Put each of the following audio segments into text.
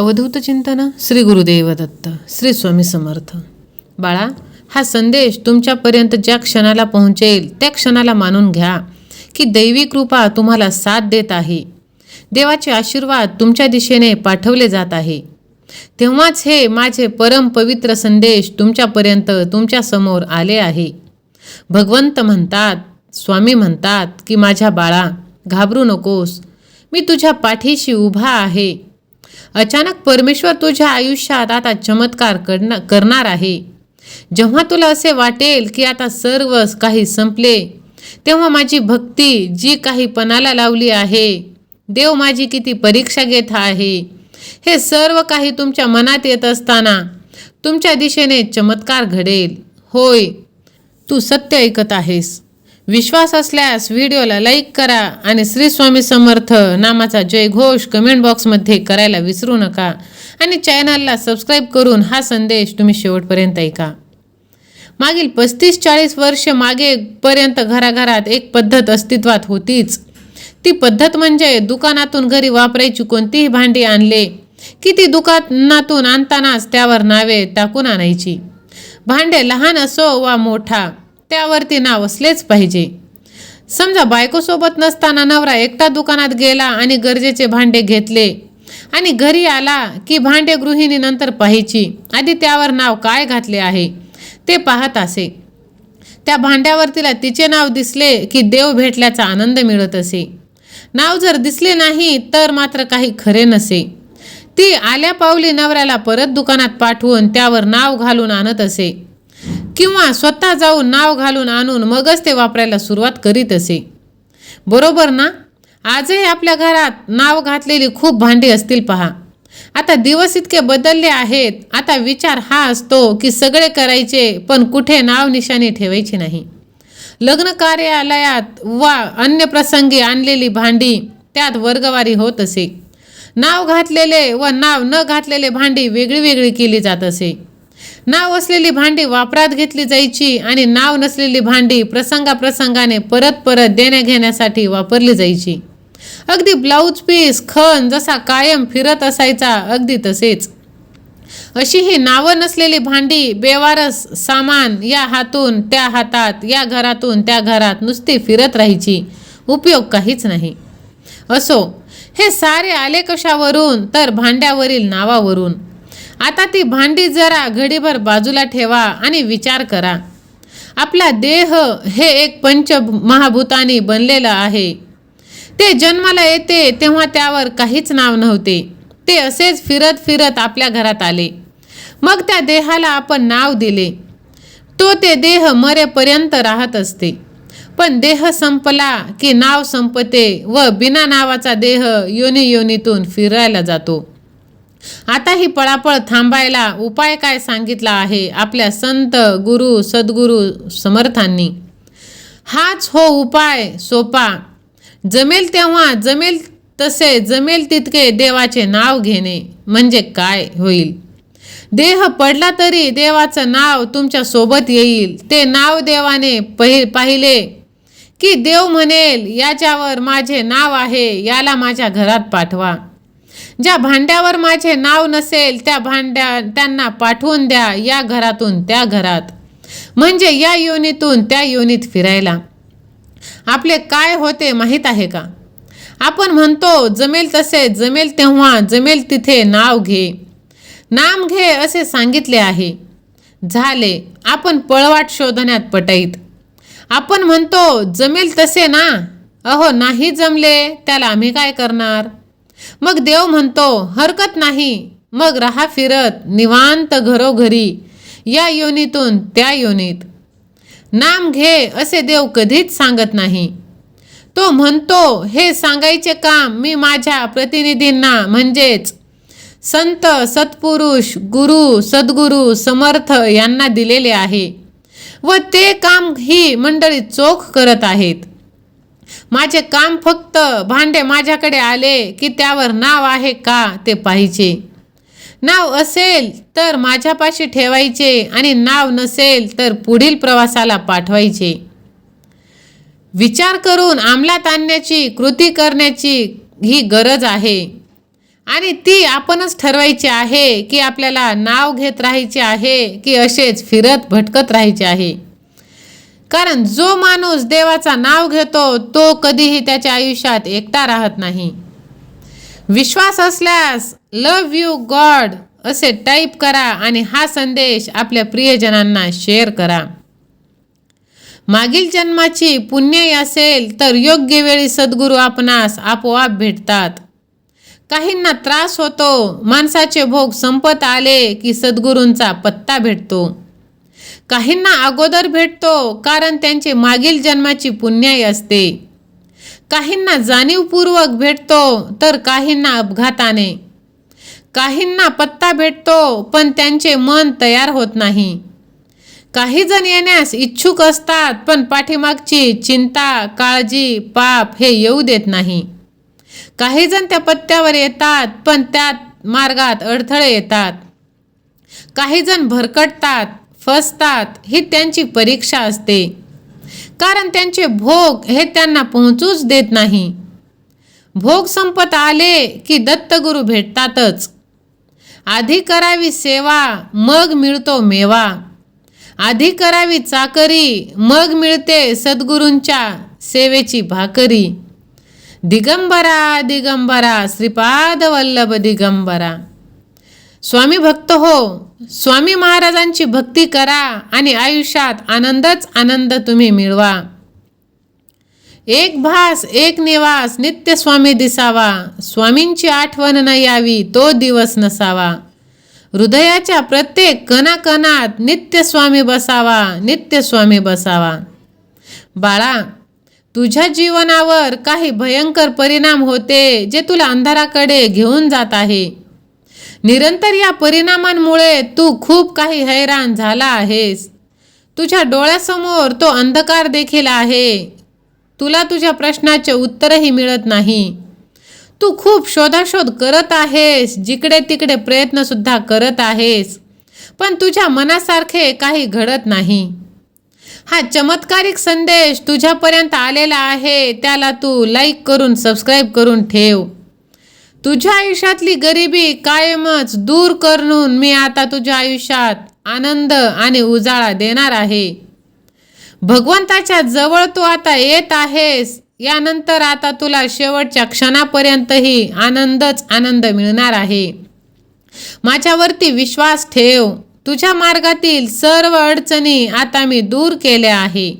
अवधूत चिंतन श्री गुरुदेव दत्त श्री स्वामी समर्थ. बाळा हा संदेश तुमच्यापर्यंत ज्या क्षणाला पोहोचेल त्या क्षणाला मानून घ्या की दैवी कृपा तुम्हाला साथ देत आहे. देवाचे आशीर्वाद तुमच्या दिशेने पाठवले जात आहे. तेव्हाच हे माझे परम पवित्र संदेश तुमच्यापर्यंत तुमच्यासमोर आले आहे. भगवंत म्हणतात स्वामी म्हणतात की माझ्या बाळा घाबरू नकोस. मी तुझ्या पाठीशी उभा आहे. अचानक परमेश्वर तुझ्या आयुष्यात आता चमत्कार करना करणार आहे. जेव्हा तुला असे वाटेल की आता सर्व काही संपले तेव्हा माझी भक्ती जी काही पणाला लावली आहे देव माझी किती परीक्षा घेत आहे. हे सर्व काही तुमच्या मनात येत असताना तुमच्या दिशेने चमत्कार घडेल. होय तू सत्य ऐकत आहेस. विश्वास असल्यास व्हिडिओला लाईक करा आणि श्री स्वामी समर्थ नामाचा जयघोष कमेंट बॉक्समध्ये करायला विसरू नका आणि चॅनलला सबस्क्राईब करून हा संदेश तुम्ही शेवटपर्यंत ऐका. मागील पस्तीस चाळीस वर्ष मागेपर्यंत घराघरात एक पद्धत अस्तित्वात होतीच. ती पद्धत म्हणजे दुकानातून घरी वापरायची कोणतीही भांडी आणले की ती दुकानातून आणतानाच त्यावर नावे टाकून आणायची. भांडे लहान असो वा मोठा त्यावरती नाव असलेच पाहिजे. समजा बायकोसोबत नसताना नवरा एकटा दुकानात गेला आणि गरजेचे भांडे घेतले आणि घरी आला की भांडे गृहिणी नंतर पाहायची. आधी त्यावर नाव काय घातले आहे? ते पाहत असे. त्या भांड्यावर तिला तिचे नाव दिसले की देव भेटल्याचा आनंद मिळत असे. नाव जर दिसले नाही तर मात्र काही खरे नसे. ती आल्या पावली नवऱ्याला परत दुकानात पाठवून त्यावर नाव घालून आणत असे. किंवा स्वतः जाऊन नाव घालून आणून मगच ते वापरायला सुरुवात करीत असे. बरोबर ना? आजही आपल्या घरात नाव घातलेली खूप भांडी असतील पहा. आता दिवस इतके बदलले आहेत. आता विचार हा असतो की सगळे करायचे पण कुठे नाव निशाणी ठेवायची नाही. लग्न कार्यालयात वा अन्य प्रसंगी आणलेली भांडी त्यात वर्गवारी होत असे. नाव घातलेले व नाव न घातलेले भांडी वेगळी वेगळी केली जात असे. नाव असलेली भांडी वापरात घेतली जायची आणि नाव नसलेली भांडी प्रसंगाप्रसंगाने परत परत देण्या घेण्यासाठी वापरली जायची. अगदी ब्लाऊज पीस खण जसा कायम फिरत असायचा अगदी तसेच. अशी ही नावं नसलेली भांडी बेवारस सामान या हातून त्या हातात या घरातून त्या घरात नुसती फिरत राहायची. उपयोग काहीच नाही. असो हे सारे आले कशावरून? तर भांड्यावरील नावावरून. आता ती भांडी जरा घडीभर बाजूला ठेवा आणि विचार करा. आपला देह हे एक पंच महाभूतानी बनलेलं आहे. ते जन्माला येते तेव्हा त्यावर काहीच नाव नव्हते. ते असेच फिरत फिरत आपल्या घरात आले. मग त्या देहाला आपण नाव दिले. तो ते देह मरेपर्यंत राहत असते. पण देह संपला की नाव संपते व बिना नावाचा देह योनी योनीतून फिरायला जातो. आता ही पळापळ थांबायला उपाय काय सांगितला आहे आपल्या संत गुरु सद्गुरू समर्थांनी? हाच हो उपाय सोपा. जमेल तेव्हा जमेल तसे जमेल तितके देवाचे नाव घेणे. म्हणजे काय होईल? देह पडला तरी देवाचं नाव तुमच्यासोबत येईल. ते नाव देवाने पहि पाहिले. की देव म्हणेल याच्यावर माझे नाव आहे याला माझ्या घरात पाठवा. ज्या भांड्यावर माझे नाव नसेल त्या भांड्या त्यांना पाठवून द्या या घरातून त्या घरात. म्हणजे या योनीतून त्या योनीत फिरायला. आपले काय होते माहीत आहे का? आपण म्हणतो जमेल तसे जमेल तेव्हा जमेल तिथे नाव घे. नाम घे असे सांगितले आहे. झाले आपण पळवाट शोधण्यात पटाईत. आपण म्हणतो जमेल तसे ना? अहो नाही जमले त्याला आम्ही काय करणार? मग देव म्हणतो हरकत नाही. मग रहा फिरत निवांत घरोघरी. या योनीतून त्या योनीत. नाम घे असे देव कधीच सांगत नाही. तो म्हणतो हे सांगायचे काम मी माझ्या प्रतिनिधींना म्हणजेच संत सत्पुरुष गुरु सद्गुरू समर्थ यांना दिलेले आहे. व ते काम ही मंडळी चोख करत आहेत. माझे काम फक्त भांडे माझ्याकडे आले की त्यावर नाव आहे का ते पाहिजे. नाव असेल तर माझ्यापाशी ठेवायचे आणि नाव नसेल तर पुढील प्रवासाला पाठवायचे. विचार करून अंमलात आणण्याची कृती करण्याची ही गरज आहे. आणि ती आपणच ठरवायची आहे की आपल्याला नाव घेत राहायचे आहे की असेच फिरत भटकत राहायचे आहे. कारण जो माणूस देवाचा नाव घेतो तो कधीही त्याच्या आयुष्यात एकटा राहत नाही. विश्वास असल्यास लव यू गॉड असे टाईप करा आणि हा संदेश आपल्या प्रियजनांना शेअर करा. मागील जन्माची पुण्यही असेल तर योग्य वेळी सद्गुरू आपणास आपोआप भेटतात. काहींना त्रास होतो माणसाचे भोग संपत आले की सद्गुरूंचा पत्ता भेटतो. काहींना अगोदर भेटतो कारण त्यांचे मागील जन्माची पुण्याई असते. काहींना जाणीवपूर्वक भेटतो तर काहींना अपघाताने. काहींना पत्ता भेटतो पण त्यांचे मन तयार होत नाही. काही जण येण्यास इच्छुक असतात पण पाठीमागची चिंता काळजी पाप हे येऊ देत नाही. काही जण त्या पत्त्यावर येतात पण त्यात मार्गात अडथळे येतात. काही जण भरकटतात फसतात ही त्यांची परीक्षा असते. कारण त्यांचे भोग हे त्यांना पोहोचूच देत नाही. भोग संपत आले की दत्तगुरू भेटतातच. आधी करावी सेवा मग मिळतो मेवा. आधी करावी चाकरी मग मिळते सद्गुरूंच्या सेवेची भाकरी. दिगंबरा दिगंबरा श्रीपाद वल्लभ दिगंबरा. स्वामी भक्त हो. स्वामी महाराजांची भक्ती करा आणि आयुष्यात आनंदच आनंद तुम्ही मिळवा. एक भास एक निवास नित्य स्वामी दिसावा. स्वामींची आठवण न यावी तो दिवस नसावा. हृदयाच्या प्रत्येक कणाकणात नित्य स्वामी बसावा नित्य स्वामी बसावा. बाळा तुझ्या जीवनावर काही भयंकर परिणाम होते जे तुला अंधाराकडे घेऊन जात आहे. निरंतर या परिणामांमुळे तू खूप काही हैराण झाला आहेस. तुझ्या डोळ्यासमोर तो अंधकार देखील आहे. तुला तुझ्या प्रश्नाचे उत्तरही मिळत नाही. तू खूप शोधाशोध करत आहेस जिकडे तिकडे प्रयत्नसुद्धा करत आहेस पण तुझ्या मनासारखे काही घडत नाही. हा चमत्कारिक संदेश तुझ्यापर्यंत आलेला आहे त्याला तू लाईक करून सबस्क्राईब करून ठेव. तुझ्या आयुष्यातली गरिबी कायमच दूर करून मी आता तुझ्या आयुष्यात आनंद आणि उजाळा देणार आहे. भगवंताच्या जवळ तू आता येत आहेस. यानंतर आता तुला शेवटच्या क्षणापर्यंतही आनंदच आनंद मिळणार आहे. माझ्यावरती विश्वास ठेव. तुझ्या मार्गातील सर्व अडचणी आता मी दूर केल्या आहे.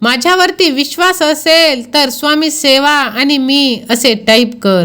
माझ्यावरती विश्वास असेल तर स्वामी सेवा आणि मी असे टाईप कर.